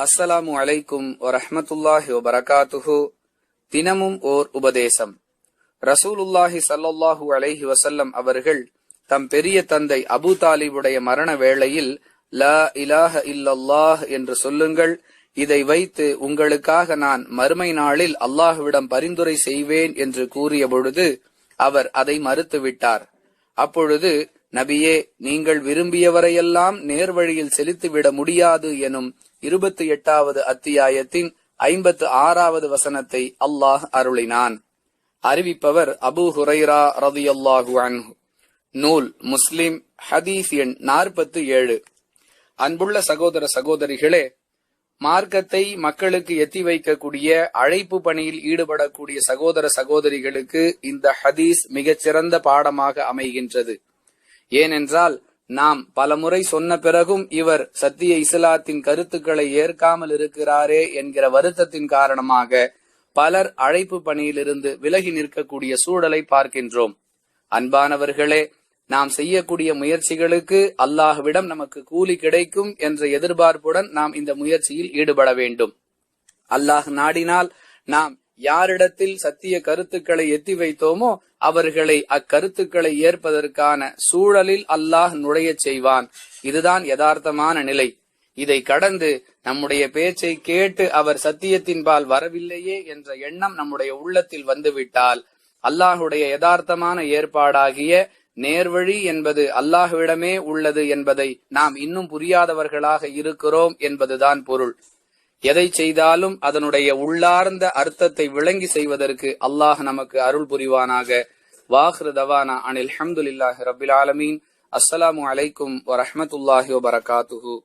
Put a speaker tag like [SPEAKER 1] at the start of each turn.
[SPEAKER 1] அஸ்ஸலாமு அலைக்கும் வரஹமத்துல்லாஹி வபரகாத்துஹு. தினமும் ஓர் உபதேசம். ரசூலுல்லாஹி ஸல்லல்லாஹு அலைஹி வசல்லம் அவர்கள் தம் பெரிய தந்தை அபூ தாலிபுடைய மரண வேளையில் லா இலாஹ இல்லல்லாஹ் என்று சொல்லுங்கள் இதை வைத்து உங்களுக்காக நான் மறுமை நாளில் அல்லாஹ்விடம் பரிந்துரை செய்வேன் என்று கூறிய பொழுது அவர் அதை மறுத்துவிட்டார். அப்பொழுது நபியே நீங்கள் விரும்பியவரையெல்லாம் நேர்வழியில் செலுத்திவிட முடியாது எனும் இருபத்தி எட்டாவது அத்தியாயத்தின் ஐம்பத்து ஆறாவது வசனத்தை அல்லாஹ் அருளினான். அறிவிப்பவர் அபு ஹுரைரா ரதியல்லாஹு அன்ஹு. நூல் முஸ்லிம் ஹதீஸ் எண் நாற்பத்து ஏழு அன்புள்ள சகோதர சகோதரிகளே மார்க்கத்தை மக்களுக்கு எத்தி வைக்கக்கூடிய அழைப்பு பணியில் ஈடுபடக்கூடிய சகோதர சகோதரிகளுக்கு இந்த ஹதீஸ் மிகச்சிறந்த பாடமாக அமைகின்றது. ஏனென்றால் நாம் பலமுறை சொன்ன பிறகும் இவர் சத்திய இஸ்லாத்தின் கருத்துக்களை ஏற்காமல் இருக்கிறாரே என்கிற வருத்தத்தின் காரணமாக பலர் அழைப்பு பணியிலிருந்து விலகி நிற்கக்கூடிய சூழலை பார்க்கின்றோம். அன்பானவர்களே நாம் செய்யக்கூடிய முயற்சிகளுக்கு அல்லாஹ்விடம் நமக்கு கூலி கிடைக்கும் என்ற எதிர்பார்ப்புடன் நாம் இந்த முயற்சியில் ஈடுபட வேண்டும். அல்லாஹ் நாடினால் நாம் யாரிடத்தில் சத்திய கருத்துக்களை எத்தி வைத்தோமோ அவர்களை அக்கருத்துக்களை ஏற்பதற்கான சூழலில் அல்லாஹ் நுழையச் செய்வான். இதுதான் யதார்த்தமான நிலை. இதை கடந்து நம்முடைய பேச்சை கேட்டு அவர் சத்தியத்தின்பால் வரவில்லையே என்ற எண்ணம் நம்முடைய உள்ளத்தில் வந்துவிட்டால் அல்லாஹுடைய யதார்த்தமான ஏற்பாடாகிய நேர்வழி என்பது அல்லாஹுவிடமே உள்ளது என்பதை நாம் இன்னும் புரியாதவர்களாக இருக்கிறோம் என்பதுதான் பொருள். எதை செய்தாலும் அதனுடைய உள்ளார்ந்த அர்த்தத்தை விளங்கி செய்வதற்கு அல்லாஹ் நமக்கு அருள் புரிவானாக. வாஹ்ரு தவானா அனில் ஹம்துல்லாஹி ரபில் ஆலமீன். அஸ்ஸலாமு அலைக்கும் வரஹமத்துல்லாஹி வபரகாத்துஹு.